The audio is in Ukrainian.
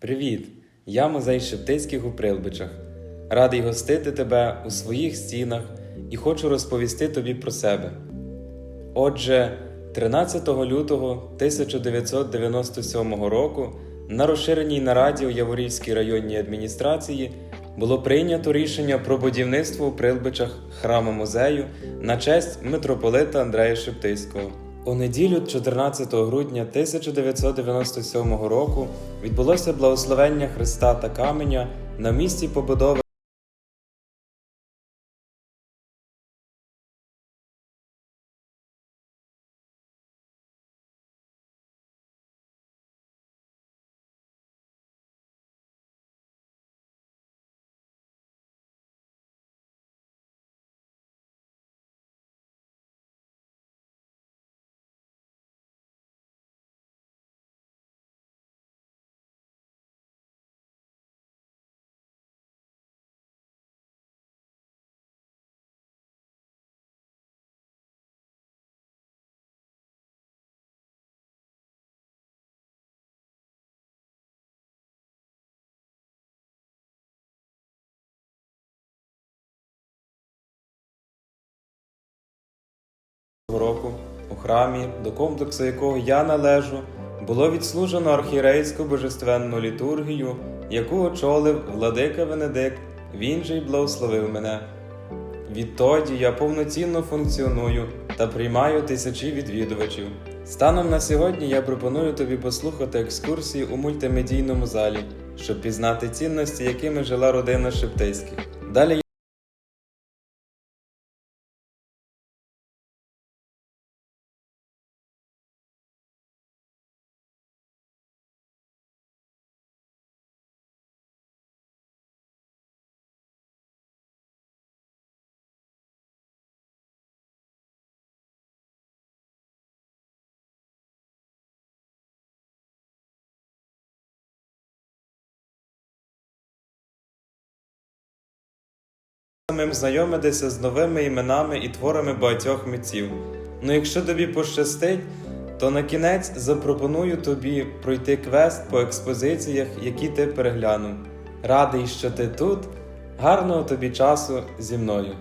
Привіт! Я музей Шептицьких у Прилбичах. Радий гостити тебе у своїх стінах і хочу розповісти тобі про себе. Отже, 13 лютого 1997 року на розширеній нараді у Яворівській районній адміністрації було прийнято рішення про будівництво у Прилбичах храму музею на честь митрополита Андрея Шептицького. У неділю 14 грудня 1997 року відбулося благословення Христа та каменя на місці побудови. Року у храмі, до комплексу якого я належу, було відслужено архірейську божественну літургію, яку очолив владика Венедикт, він же й благословив мене. Відтоді я повноцінно функціоную та приймаю тисячі відвідувачів. Станом на сьогодні я пропоную тобі послухати екскурсії у мультимедійному залі, щоб пізнати цінності, якими жила родина Шептицьких. Далі самим знайомитися з новими іменами і творами багатьох митців. Ну якщо тобі пощастить, то на кінець запропоную тобі пройти квест по експозиціях, які ти переглянув. Радий, що ти тут. Гарного тобі часу зі мною!